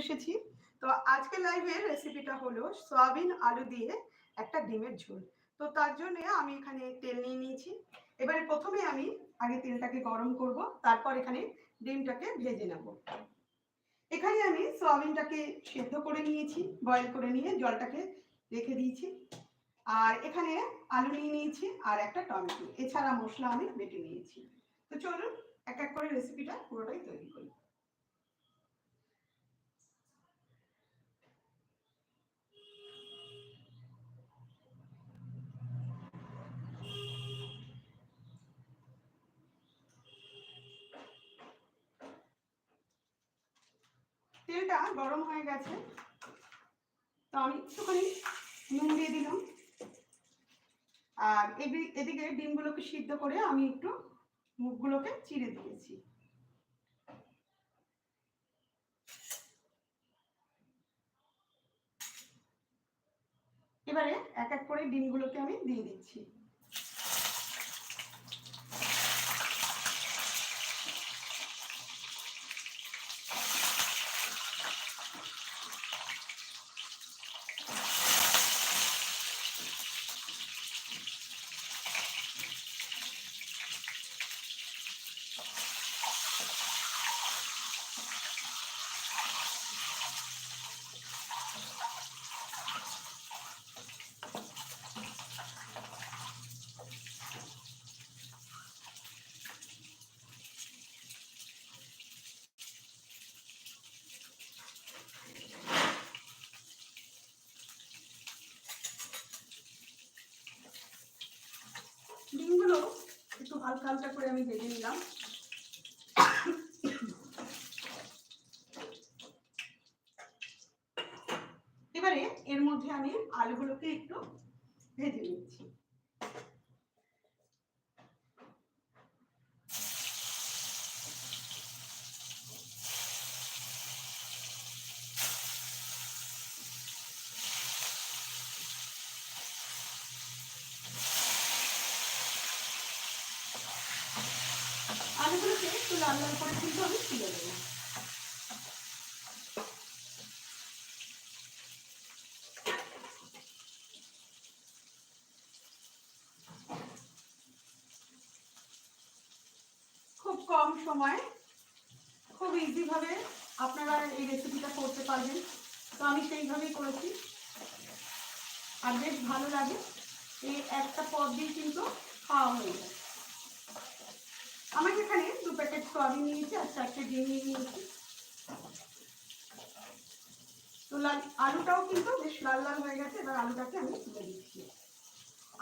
এসেছি। তো আজকে লাইভের রেসিপিটা হলো সয়াবিন আলু দিয়ে একটা ডিমের ঝোল। তো তার জন্য আমি এখানে তেল নিয়ে নিয়েছি। এবারে প্রথমে আমি আগে তেলটাকে গরম করব, তারপর এখানে ডিমটাকে ভেজে নেব। এখানে আমি সয়াবিনটাকে সেদ্ধ করে নিয়েছি বয়েল করে নিয়ে জলটাকে রেখে দিয়েছি। আর এখানে আলু নিয়ে নিয়েছি আর একটা টমেটো। এছাড়া মশলা আমি বেটে নিয়েছি। তো চলুন এক এক করে রেসিপিটা পুরোটাই তৈরি করি। তেলটা গরম হয়ে গেছে। তো আমি একটুখানি নুন দিয়ে দিলাম। আর এদিকে ডিমগুলোকে সিদ্ধ করে আমি একটু মুখগুলোকে চিড়ে দিয়েছি। এবারে এক এক করে ডিমগুলোকে আমি দিয়ে দিচ্ছি। হালকা হালকা করে আমি ভেজে নিলাম। এবারে এর মধ্যে আমি আলুগুলোকে একটু ভেজে নিচ্ছি আলুগুলোকে একটু লাল লাল করে কিন্তু আমি তুলে দেবো খুব কম সময় খুব ইজিভাবে আপনারা এই রেসিপিটা করতে পারবেন। তো আমি সেইভাবেই করেছি। আর বেশ ভালো লাগে। এই একটা পদ দিয়ে কিন্তু খাওয়া হয়ে যায়। আমাকে এখানে দু প্যাকেট সয়াবিন নিয়েছি আর চারটে ডিম নিয়ে নিয়েছি। তো লাল আলুটাও কিন্তু বেশ লাল লাল হয়ে গেছে। এবার আলুটাকে আমি তুলে দিচ্ছি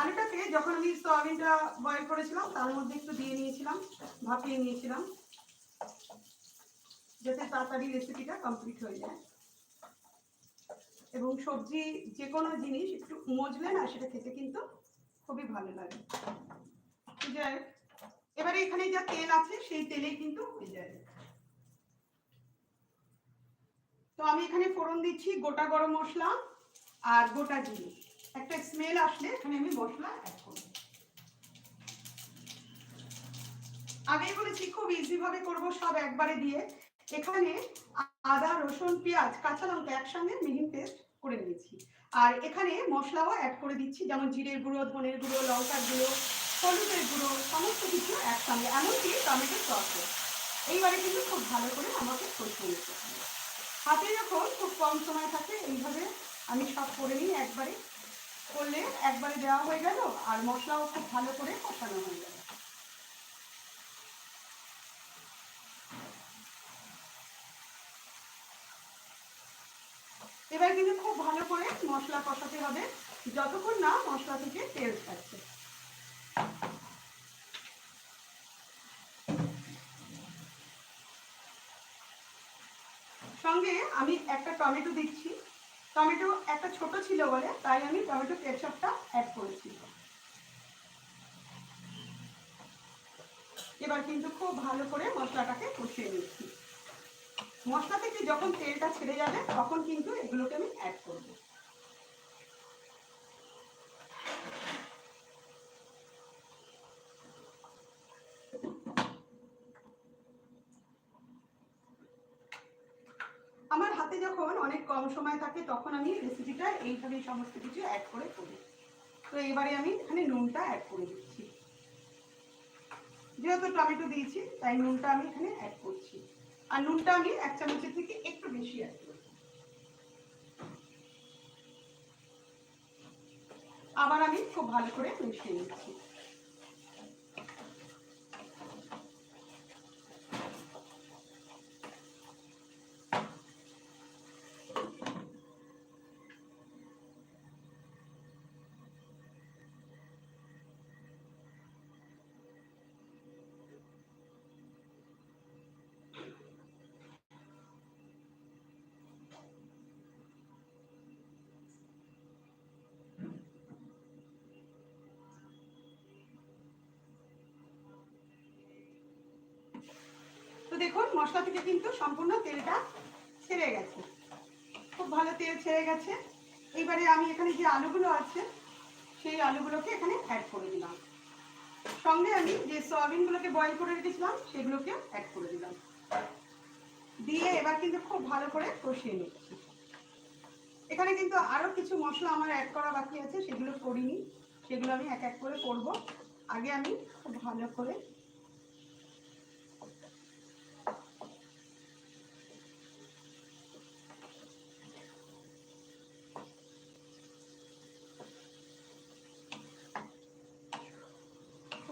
আলুটাকে যখন আমি সয়াবিনটা বয়েল করেছিলাম, তার মধ্যে একটু দিয়ে নিয়েছিলাম, ভাপিয়ে নিয়েছিলাম। যাতে তাড়াতাড়ি রেসিপিটা কমপ্লিট হয়ে যায়। এবং সবজি যে কোনো জিনিস একটু মজলে না সেটা খেতে কিন্তু খুবই ভালো লাগে। যাই এবারে এখানে যা তেল আছে, সেই তেলেই কিন্তু হয়ে যাবে তো আমি এখানে ফোড়ন দিচ্ছি গোটা গরম মশলা আর গোটা জিরে। একটা স্মেল আসলে এখানে আমি মশলা অ্যাড করব। আগেই বলেছি খুব ইজি ভাবে করব সব একবারে দিয়ে। এখানে আদা, রসুন, পেঁয়াজ, কাঁচা লঙ্কা একসঙ্গে মিহিন পেস্ট করে নিয়েছি। আর এখানে মশলাও অ্যাড করে দিচ্ছি, যেমন জিরের গুঁড়ো, ধনের গুঁড়ো, লঙ্কার গুঁড়ো, হলুদের গুঁড়ো, সমস্ত কিছু একসঙ্গে, এমনকি টমেটো সসও এইবারে কিন্তু খুব ভালো করে আমাকে কষিয়ে নিতে হবে। হাতে যখন খুব কম সময় থাকে, এইভাবে আমি সব করে নিই একবারে। করলে একবারে দেওয়া হয়ে গেল, আর মশলাও খুব ভালো করে কষানো হয়ে গেল এবার কিন্তু খুব ভালো করে মশলা কষাতে হবে। যতক্ষণ না মশলা থেকে তেল ছাড়ছে। সঙ্গে আমি একটা টমেটো দিচ্ছি। টমেটো একটা ছোট ছিল বলে, তাই আমি টমেটো কেচাপটা অ্যাড করেছি। এবার কিন্তু খুব ভালো করে মশলাটাকে কষিয়ে নিচ্ছি। মশলা থেকে যখন তেলটা ছেড়ে যাবে, তখন কিন্তু এগুলোকে আমি অ্যাড করব। হাতে যখন অনেক কম সময় থাকে, তখন আমি রেসিপিটা এইভাবেই সমস্ত কিছু অ্যাড করে করি। তো এবারে আমি এখানে নুনটা অ্যাড করে দিচ্ছি। যেহেতু টমেটো দিয়েছি, তাই নুনটা আমি এখানে অ্যাড করছি। আর নুনটা আমি এক চামচের থেকে একটু বেশি অ্যাড আবার আমি খুব ভালো করে মিশিয়ে নিচ্ছি। দেখুন, মশলা থেকে কিন্তু সম্পূর্ণ তেলটা ছেড়ে গেছে। খুব ভালো তেল ছেড়ে গেছে। এইবারে আমি এখানে যে আলুগুলো আছে, সেই আলুগুলোকে এখানে অ্যাড করে দিলাম। সঙ্গে আমি যে সয়াবিনগুলোকে বয়েল করে রেখেছিলাম, সেগুলোকে অ্যাড করে দিলাম। দিয়ে এবার কিন্তু খুব ভালো করে কষিয়ে নিচ্ছি। এখানে কিন্তু আরও কিছু মশলা আমার অ্যাড করা বাকি আছে, সেগুলো করিনি। সেগুলো আমি এক এক করে করব। আগে আমি খুব ভালো করে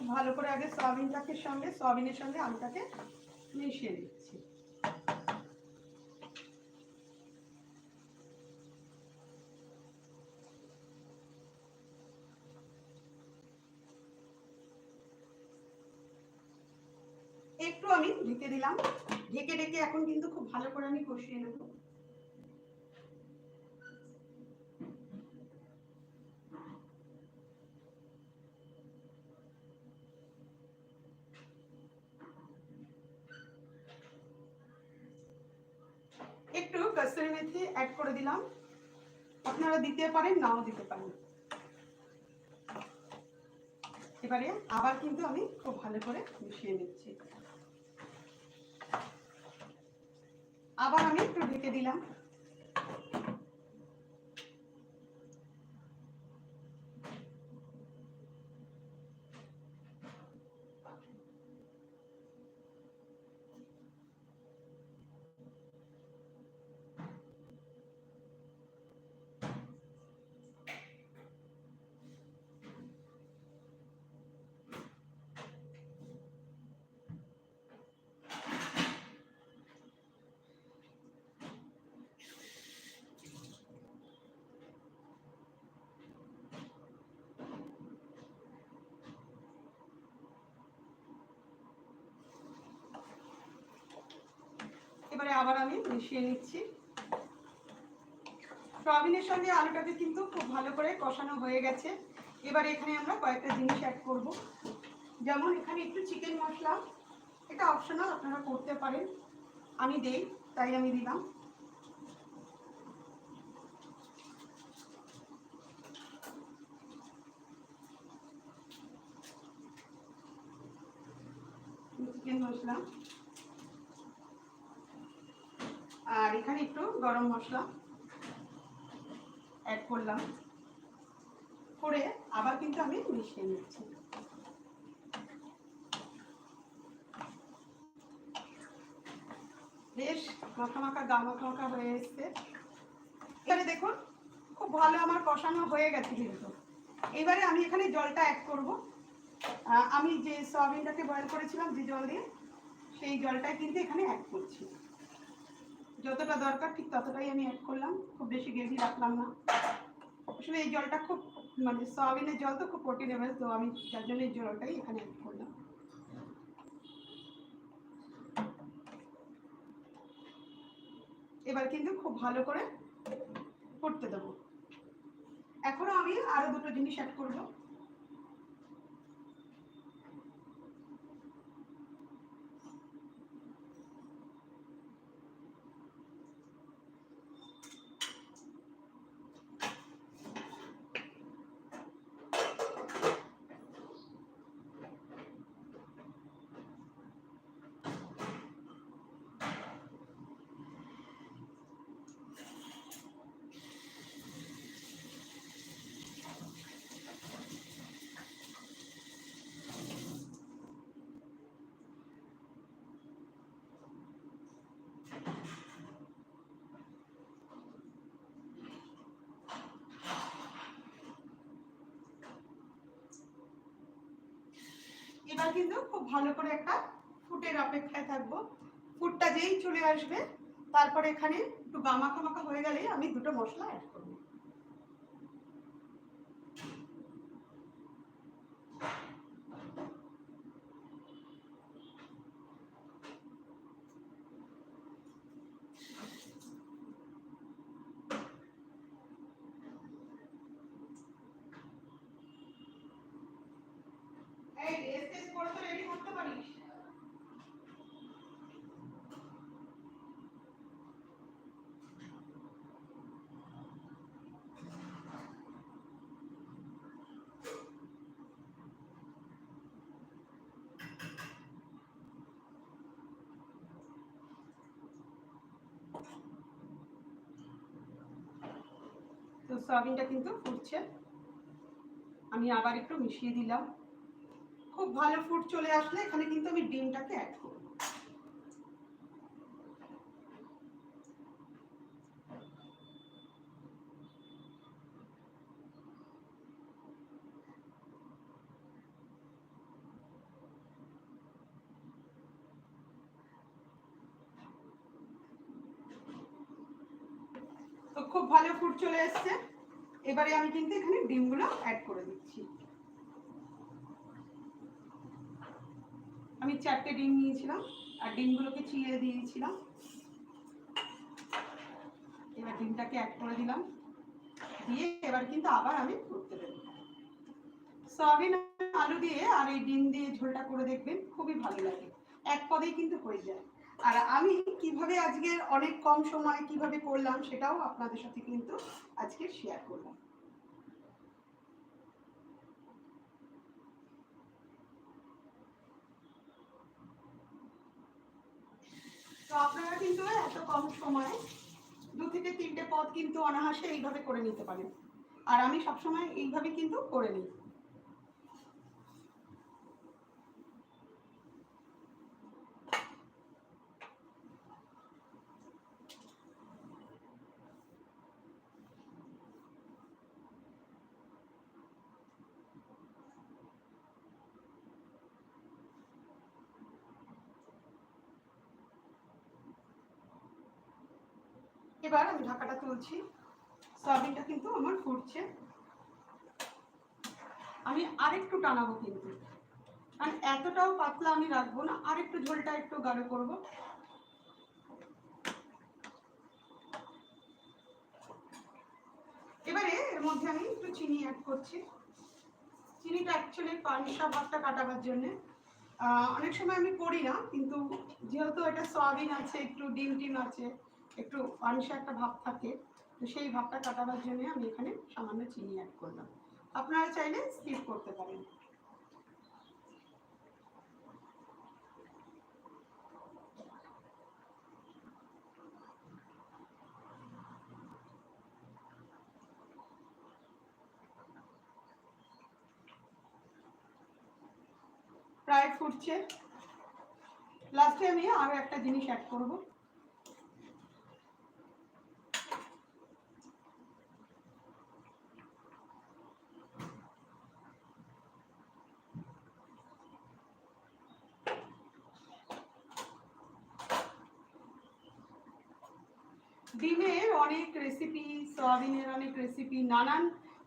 খুব ভালো করে আগে সয়াবিনটাকে সঙ্গে, সয়াবিনের সঙ্গে আলুটাকে মিশিয়ে দিচ্ছি একটু আমি ঢেকে দিলাম। ঢেকে ঢেকে এখন কিন্তু খুব ভালো করে আমি কষিয়ে নেব একটু কসুরি মেথি অ্যাড করে দিলাম। আপনারা দিতে পারেন, নাও দিতে পারেন। এবারে আবার কিন্তু আমি খুব ভালো করে মিশিয়ে নিচ্ছি। আবার আমি একটু ঢেকে দিলাম এবারে আবার আমি মিশিয়ে নিচ্ছি। সয়াবিনের সঙ্গে আলুটাকে কিন্তু খুব ভালো করে কষানো হয়ে গেছে। এবার এখানে আমরা কয়েকটা জিনিস অ্যাড করব। যেমন এখানে একটু চিকেন মশলা। এটা অপশনাল আপনারা করতে পারেন। আমি দেই, তাই আমি দিলাম। চিকেন মশলা আর এখানে একটু গরম মশলা অ্যাড করলাম। করে আবার কিন্তু আমি মিশিয়ে নিচ্ছি। বেশ মাখা মাখা, গা মাখা মাখা হয়ে এসছে। এবারে দেখুন, খুব ভালো আমার কষানো হয়ে গেছে কিন্তু। এবারে আমি এখানে জলটা অ্যাড করব। আমি যে সয়াবিনটাকে বয়েল করেছিলাম, যে জল দিয়ে, সেই জলটাই কিন্তু এখানে অ্যাড করছি। যতটা দরকার ঠিক ততটাই আমি অ্যাড করলাম। খুব বেশি গ্রেভি রাখলাম না। আসলে এই জলটা খুব মানে সয়াবিনের জল তো খুব প্রোটিনেবল তো আমি যার জন্য এই জলটাই এখানে অ্যাড করলাম। এবার কিন্তু খুব ভালো করে করতে দেবো। এখনও আমি আরও দুটো জিনিস অ্যাড করব। এবার কিন্তু খুব ভালো করে একটা ফুটের অপেক্ষায় থাকব। ফুটটা যেই চলে আসবে, তারপরে এখানে একটু গামাখা মাখা হয়ে গেলে আমি দুটো মশলা অ্যাড করব এই ড্রেস টেস করে তো রেডি করতে পারিস তো সয়াবিনটা কিন্তু ফুটছে। আমি আবার একটু মিশিয়ে দিলাম। খুব ভালো ফুট চলে আসলে এখানে কিন্তু আমি ডিমটাকে অ্যাড করব তো খুব ভালো ফুট চলে এসছে। এবারে আমি কিন্তু এখানে ডিমগুলো অ্যাড করে দিচ্ছি। আমি চারটে ডিম নিয়েছিলাম, আর ডিমগুলোকে চিড়ে দিয়েছিলাম। এবার ডিমটাকে অ্যাড করে দিলাম। দিয়ে এবার কিন্তু আবার আমি করতে দেবো। সয়াবিন, আলু দিয়ে আর এই ডিম দিয়ে ঝোলটা করে দেখবেন, খুবই ভালো লাগে। এক পদেই কিন্তু হয়ে যায়। আর আমি কীভাবে আজকে অনেক কম সময় কীভাবে করলাম সেটাও আপনাদের সাথে কিন্তু আজকে শেয়ার করলাম তো আপনারা কিন্তু এত কম সময়ে, দু থেকে তিনটে পদ কিন্তু অনাহাসে এইভাবে করে নিতে পারেন। আর আমি সবসময় এইভাবে কিন্তু করে নিই। ঢাকাটা তুলছি। সয়াবিনটা কিন্তু আমার ফুটছে। আমি আরেকটু টানাবো কিন্তু। কারণ এতটাও পাতলা আমি রাখব না, আরেকটু ঝোলটা একটু গাঢ় করব। এবারে এর মধ্যে আমি একটু চিনি অ্যাড করছি। চিনিটা অ্যাকচুয়ালি পানসা ভাতটা কাটাবার জন্যে। অনেক সময় আমি করি না, কিন্তু যেহেতু এটা সয়াবিন আছে, একটু ডিম টিম আছে একটু পানসা একটা ভাব থাকে, তো সেই ভাবটা কাটাবার জন্য আমি এখানে সামান্য চিনি অ্যাড করলাম। আপনারা চাইলে স্কিপ করতে পারেন। প্রায় ফুটছে। লাস্টে আমি আরও একটা জিনিস অ্যাড করব ডিমের অনেক সয়াবিনের অনেক রেসিপি নানান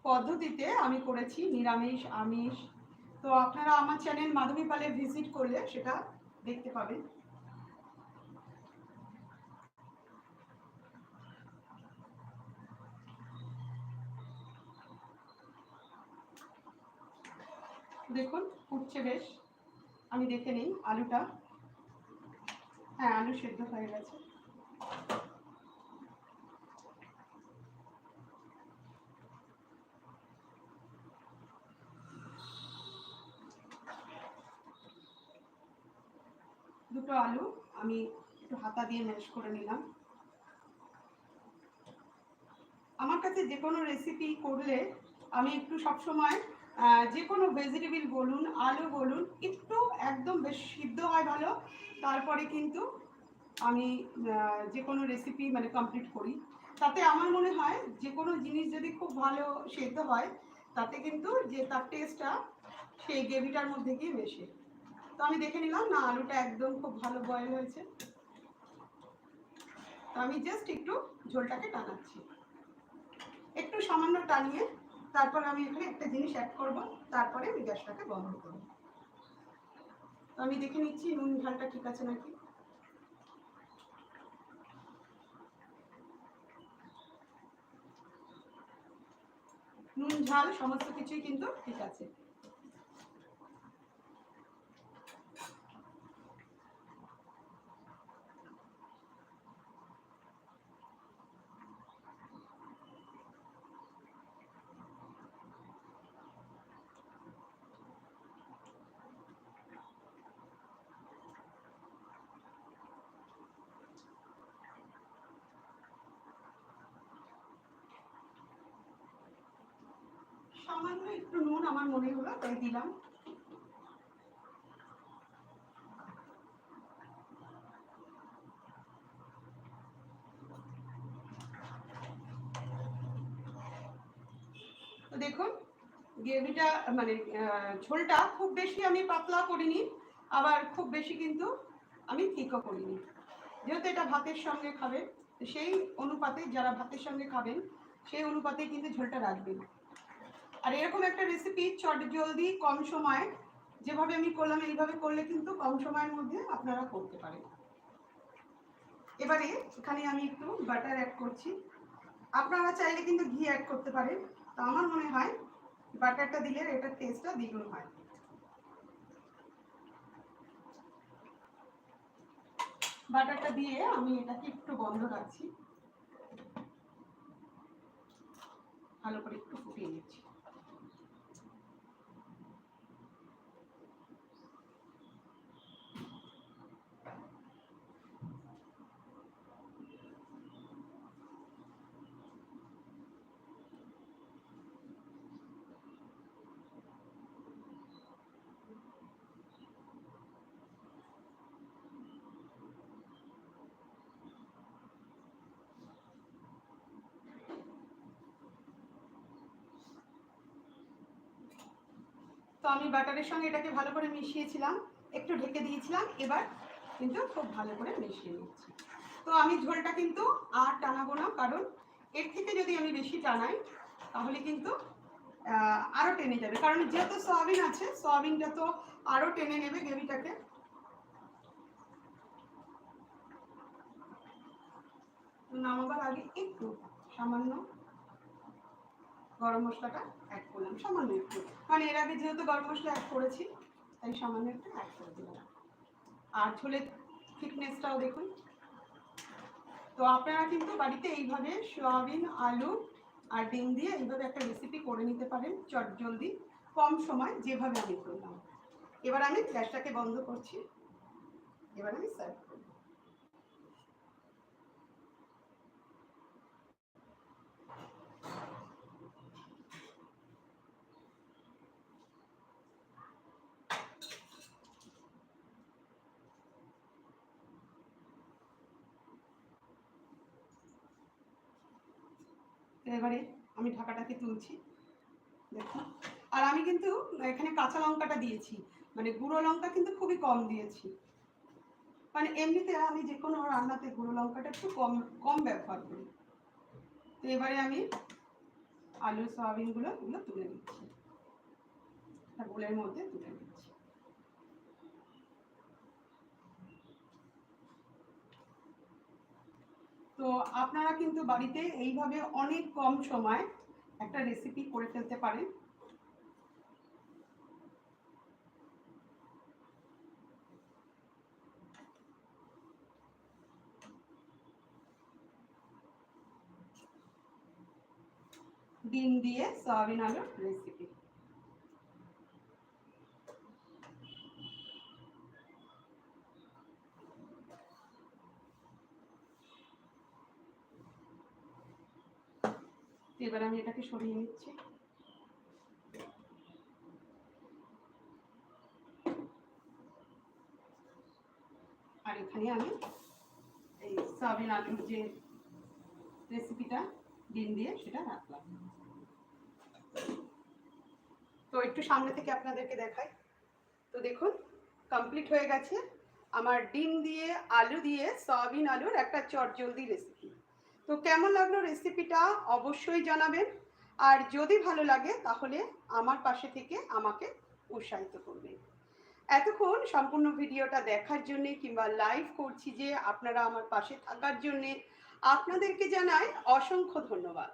পদ্ধতিতে আমি করেছি, নিরামিষ, আমিষ। তো আপনারা আমার চ্যানেল মাধবী পালে ভিজিট করলে সেটা দেখতে পাবেন। দেখুন, ফুটছে বেশ। আমি দেখে নিই আলুটা। হ্যাঁ আলু সেদ্ধ হয়ে গেছে দুটো আলু আমি একটু হাতা দিয়ে ম্যাশ করে নিলাম। আমার কাছে যে কোনো রেসিপি করলে আমি একটু সবসময় যে কোনো ভেজিটেবল বলুন, আলু বলুন, একটু একদম বেশ সিদ্ধ হয় ভালো। তারপরে কিন্তু আমি যে কোনো রেসিপি মানে কমপ্লিট করি। তাতে আমার মনে হয় যে কোনো জিনিস যদি খুব ভালো সেদ্ধ হয়, তাতে কিন্তু যে তার টেস্টটা সেই গ্রেভিটার মধ্যে গিয়ে মেশে। তো আমি দেখে নিলাম, না, আলুটা একদম খুব ভালো বয়েল হয়েছে। তো আমি জাস্ট একটু ঝোলটাকে টানাচ্ছি। একটু সামান্য টানিয়ে তারপর আমি এখানে একটা জিনিস অ্যাড করব, তারপরে আমি গ্যাসটাকে বন্ধ করব। তো আমি দেখে নিচ্ছি নুন ঝালটা ঠিক আছে নাকি। নুন ঝাল সমস্ত কিছুই কিন্তু ঠিক আছে সামান্য একটু নুন আমার মনে হলো, তাই দিলাম। দেখুন, গ্রেভিটা মানে ঝোলটা খুব বেশি আমি পাতলা করিনি, আবার খুব বেশি কিন্তু আমি থিকও করিনি। যেহেতু এটা ভাতের সঙ্গে খাবেন সেই অনুপাতে যারা ভাতের সঙ্গে খাবেন, সেই অনুপাতে কিন্তু ঝোলটা রাখবেন। আর এরকম একটা রেসিপি চট জলদি কম সময়ে, যেভাবে আমি করলাম, এইভাবে করলে কিন্তু কম সময়ের মধ্যে আপনারা করতে পারেন। এবারে এখানে আমি একটু বাটার অ্যাড করছি। আপনারা চাইলে কিন্তু ঘি অ্যাড করতে পারেন। তো আমার মনে হয় বাটারটা দিলে এটার টেস্টটা দ্বিগুণ হয়। বাটারটা দিয়ে আমি এটাকে একটু বন্ধ রাখছি। ভালো করে একটু ফুটিয়ে নিচ্ছি তো আমি বাটারের সঙ্গে এটাকে ভালো করে মিশিয়েছিলাম, একটু ঢেকে দিয়েছিলাম, এবার কিন্তু খুব ভালো করে মিশিয়ে নিচ্ছি। তো আমি ঝোলটা কিন্তু আর টানাবো না, কারণ এর থেকে যদি আমি বেশি টানাই, তাহলে কিন্তু আরও টেনে যাবে। কারণ যেহেতু সয়াবিন আছে, সয়াবিনটা তো আরও টেনে নেবে গ্রেভিটাকে। নামাবার আগে একটু সামান্য গরম মশলাটা অ্যাড করলাম, সামান্য একটু। মানে এর আগে যেহেতু গরম মশলা অ্যাড করেছি, তাই সামান্য একটু অ্যাড করে দিলাম। আর ঝোলের থিকনেসটাও দেখুন। তো আপনারা কিন্তু বাড়িতে এইভাবে সয়াবিন, আলু আর ডিম দিয়ে এইভাবে একটা রেসিপি করে নিতে পারেন চট জলদি, কম সময় যেভাবে আমি করলাম। এবার আমি গ্যাসটাকে বন্ধ করছি। এবার আমি সার্ভ করব তো এবারে আমি ঢাকাটাকে তুলছি, দেখুন। আর আমি কিন্তু এখানে কাঁচা লঙ্কাটা দিয়েছি মানে গুঁড়ো লঙ্কা কিন্তু খুবই কম দিয়েছি। মানে এমনিতে আমি যে কোনো রান্নাতে গুঁড়ো লঙ্কাটা একটু কম কম ব্যবহার করি। তো এবারে আমি আলু সয়াবিনগুলো এগুলো তুলে নিচ্ছি। একটা মধ্যে তুলে নিচ্ছি। তো আপনারা কিন্তু বাড়িতে এইভাবে অনেক কম সময় একটা রেসিপি করে ফেলতে পারেন। ডিম দিয়ে সয়াবিন আলুর রেসিপি এবার আমি এটাকে সরিয়ে নিচ্ছি। আর এখানে আমি এই সয়াবিন আলুর যে রেসিপিটা ডিম দিয়ে সেটা রাখলাম। তো একটু সামনে থেকে আপনাদেরকে দেখাই। তো দেখুন কমপ্লিট হয়ে গেছে। আমার ডিম দিয়ে, আলু দিয়ে সয়াবিন আলুর একটা চটজলদি রেসিপি তো কেমন লাগল রেসিপিটা অবশ্যই জানাবেন। আর যদি ভালো লাগে, তাহলে আমার পাশে থেকে আমাকে উৎসাহিত করবেন। এতক্ষণ সম্পূর্ণ ভিডিওটা দেখার জন্যে কিংবা লাইভ করছি যে আপনারা আমার পাশে থাকার জন্যে, আপনাদেরকে জানাই অসংখ্য ধন্যবাদ।